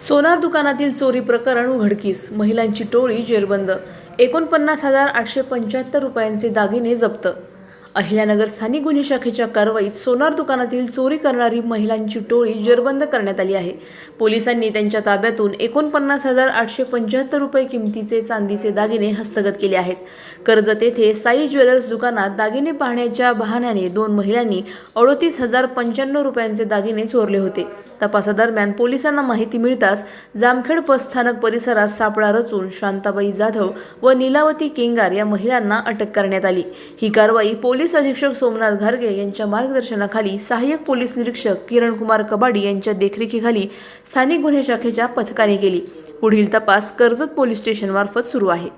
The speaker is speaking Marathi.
सोनार दुकानातील चोरी प्रकरण उघडकीस. महिलांची टोळी जेरबंद. एकोणपन्नास हजार आठशे पंच्याहत्तर रुपयांचे दागिने जप्त. अहिल्यानगर स्थानिक गुन्हे शाखेच्या कारवाईत सोनार दुकानातील चोरी करणारी महिलांची टोळी जेरबंद करण्यात आली आहे. पोलिसांनी त्यांच्या ताब्यातून एकोणपन्नास हजार आठशे पंच्याहत्तर रुपये किमतीचे चांदीचे दागिने हस्तगत केले आहेत. कर्जत येथे साई ज्वेलर्स दुकानात दागिने पाहण्याच्या बहाण्याने दोन महिलांनी अडोतीस हजार पंच्याण्णव रुपयांचे दागिने चोरले होते. तपासादरम्यान पोलिसांना माहिती मिळताच जामखेड बसस्थानक परिसरात सापळा रचून शांताबाई जाधव व नीलावती केंगार या महिलांना अटक करण्यात आली. ही कारवाई पोलीस पोलीस अधीक्षक सोमनाथ घारगे यांच्या मार्गदर्शनाखाली सहाय्यक पोलीस निरीक्षक किरणकुमार कबाडी यांच्या देखरेखीखाली स्थानिक गुन्हे शाखेच्या पथकाने केली. पुढील तपास कर्जत पोलीस स्टेशनमार्फत सुरू आहे.